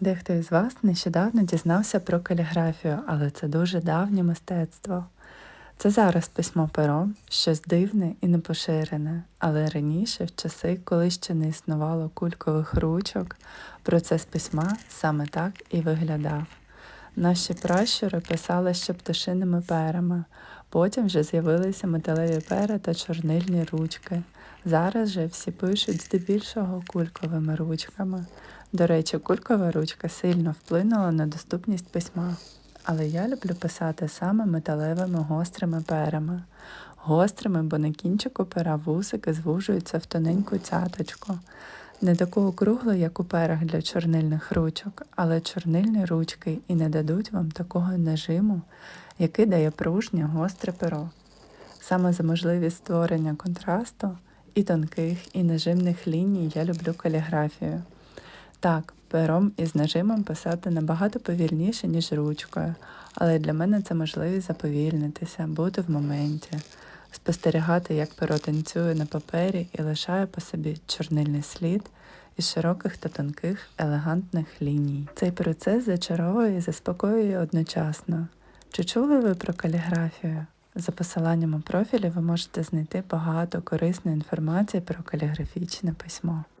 Дехто із вас нещодавно дізнався про каліграфію, але це дуже давнє мистецтво. Це зараз письмо пером, щось дивне і непоширене, але раніше, в часи, коли ще не існувало кулькових ручок, процес письма саме так і виглядав. Наші пращури писали ще пташиними перами, потім вже з'явилися металеві пера та чорнильні ручки. Зараз же всі пишуть здебільшого кульковими ручками. До речі, кулькова ручка сильно вплинула на доступність письма. Але я люблю писати саме металевими гострими перами. Гострими, бо на кінчику пера вусики звужуються в тоненьку цяточку. Не таку округлу, як у перах для чорнильних ручок, але чорнильні ручки і не дадуть вам такого нажиму, який дає пружнє гостре перо. Саме за можливість створення контрасту і тонких, і нажимних ліній я люблю каліграфію. Так, пером із нажимом писати набагато повільніше, ніж ручкою, але для мене це можливість заповільнитися, бути в моменті, спостерігати, як перо танцює на папері і лишає по собі чорнильний слід із широких та тонких елегантних ліній. Цей процес зачаровує і заспокоює одночасно. Чи чули ви про каліграфію? За посиланням у профілі ви можете знайти багато корисної інформації про каліграфічне письмо.